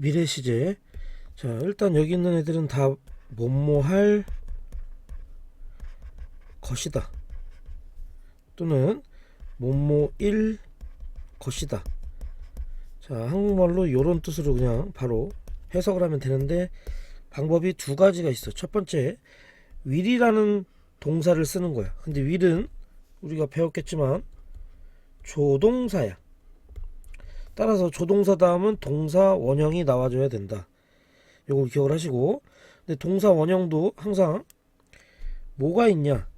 미래 시제. 자, 일단 여기 있는 애들은 다 뭐뭐 할 것이다. 또는 뭐뭐 일 것이다. 자, 한국말로 요런 뜻으로 그냥 바로 해석을 하면 되는데 방법이 두 가지가 있어. 첫 번째, will이라는 동사를 쓰는 거야. 근데 will은 우리가 배웠겠지만 조동사야. 따라서 조동사 다음은 동사 원형이 나와줘야 된다. 요거 기억을 하시고 근데 동사 원형도 항상 뭐가 있냐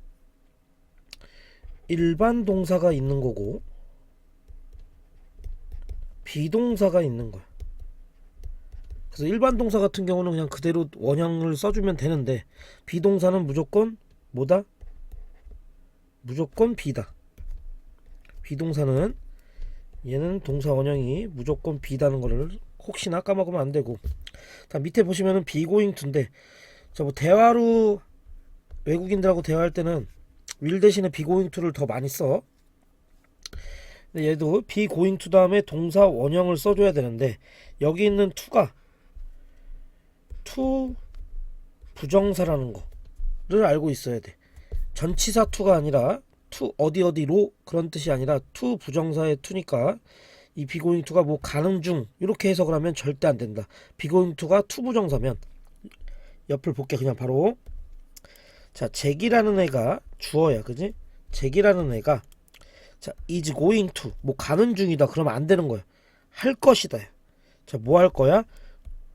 일반 동사가 있는 거고 비동사가 있는 거야. 그래서 일반 동사 같은 경우는 그냥 그대로 원형을 써주면 되는데 비동사는 무조건 뭐다? 무조건 비다. 비동사는 얘는 동사 원형이 무조건 비다는 거를 혹시나 까먹으면 안 되고 다 밑에 보시면은 비고잉 투인데 저뭐 대화로 외국인들하고 대화할 때는 will 대신에 비고잉 투를 더 많이 써. 근데 얘도 비고잉 투 다음에 동사 원형을 써줘야 되는데 여기 있는 투가 투 부정사라는 거를 알고 있어야 돼. 전치사 투가 아니라 투 어디 어디로 그런 뜻이 아니라 투 부정사의 투니까 이 비고잉 투가 뭐 가는 중 이렇게 해석을 하면 절대 안 된다. 비고잉 투가 투 부정사면 옆을 볼게 그냥 바로 자 잭이라는 애가 주어야 그지? 잭이라는 애가 자 is going to 뭐 가는 중이다 그러면 안 되는 거야. 할 것이다. 자 뭐 할 거야?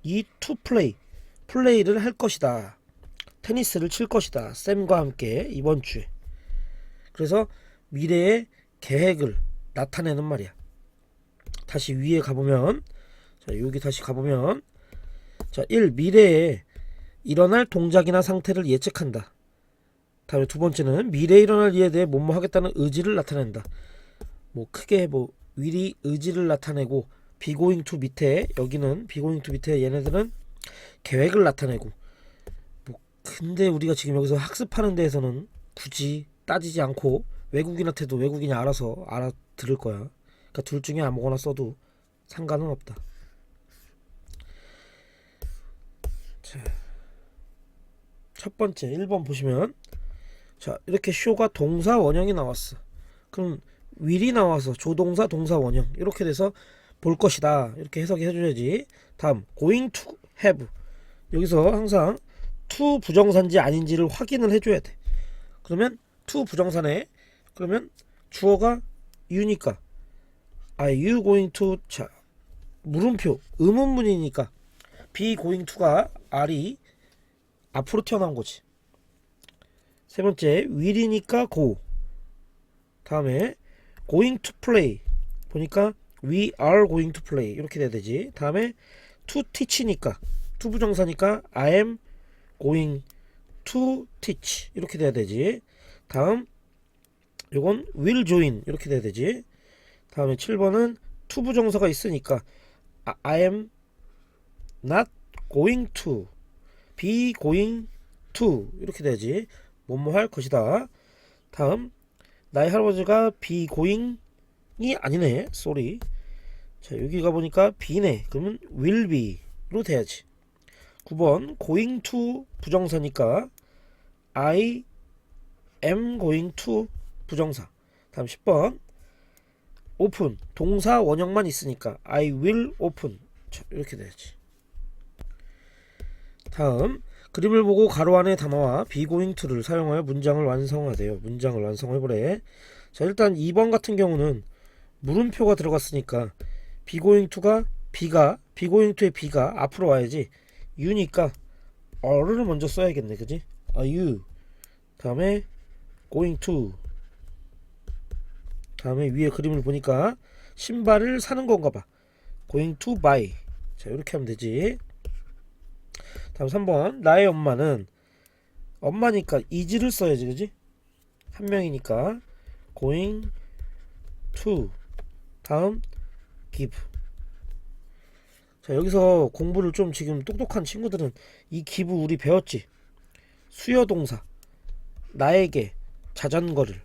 이 to play 플레이를 할 것이다. 테니스를 칠 것이다. 쌤과 함께 이번 주에. 그래서 미래의 계획을 나타내는 말이야. 다시 위에 가보면 자 여기 다시 가보면 자 1. 미래에 일어날 동작이나 상태를 예측한다. 다음에 두 번째는 미래에 일어날 일에 대해 뭐뭐 하겠다는 의지를 나타낸다. 뭐 크게 뭐 위리 의지를 나타내고 비고잉 투 밑에 여기는 비고잉 투 밑에 얘네들은 계획을 나타내고 뭐 근데 우리가 지금 여기서 학습하는 데에서는 굳이 따지지 않고 외국인한테도 외국인이 알아서 알아들을 거야. 그러니까 둘 중에 아무거나 써도 상관은 없다. 자, 첫 번째 1번 보시면 자 이렇게 쇼가 동사 원형이 나왔어. 그럼 will이 나와서 조동사 동사 원형 이렇게 돼서 볼 것이다 이렇게 해석이 해줘야지. 다음 going to have 여기서 항상 to 부정사인지 아닌지를 확인을 해줘야 돼. 그러면 to 부정사네. 그러면 주어가 you니까 are you going to 자 물음표 의문문이니까 be going to가 are이 앞으로 튀어나온 거지. 세 번째 will이니까 go. 다음에 going to play 보니까 we are going to play 이렇게 돼야 되지. 다음에 to teach니까 to 부정사니까 I am going to teach 이렇게 돼야 되지. 다음 요건 will join 이렇게 돼야 되지. 다음에 7번은 to 부정사가 있으니까 I- I am not going to be going to 이렇게 돼야지. 뭐뭐 할 것이다. 다음 나의 할아버지가 be going이 아니네. 쏘리. 자 여기 가보니까 be네. 그러면 will be로 돼야지. 9번 going to 부정사니까 I am going to 부정사. 다음 10번 open 동사 원형만 있으니까 I will open 자, 이렇게 돼야지. 다음 그림을 보고 가로 안의 단어와 be going to를 사용하여 문장을 완성하세요. 문장을 완성해보래. 자 일단 2번 같은 경우는 물음표가 들어갔으니까 be going to가 be가 be going to의 be가 앞으로 와야지 you니까 are를 먼저 써야겠네 그지? are you 다음에 going to. 다음에 위에 그림을 보니까 신발을 사는 건가 봐. Going to buy. 자 이렇게 하면 되지. 다음 3번. 나의 엄마는 엄마니까 is를 써야지 그지? 한 명이니까. Going to. 다음 give. 자 여기서 공부를 좀 지금 똑똑한 친구들은 이 give 우리 배웠지? 수요 동사. 나에게 자전거를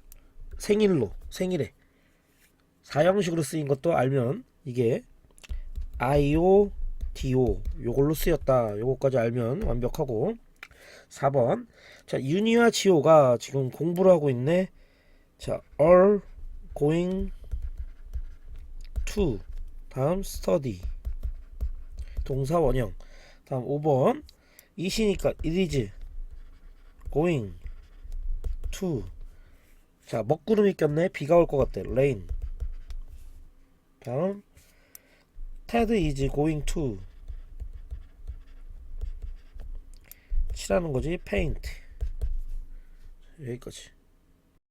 생일로 생일에 사형식으로 쓰인 것도 알면 이게 아이오 do 요걸로 쓰였다. 요거까지 알면 완벽하고. 4번. 자 윤희와 지호가 지금 공부를 하고 있네. 자 are going to. 다음 study. 동사 원형. 다음 5번. 이시니까 it is going to 자 먹구름이 꼈네. 비가 올 것 같대 rain 다음. Ted is going to. 칠하는 거지. Paint. 여기까지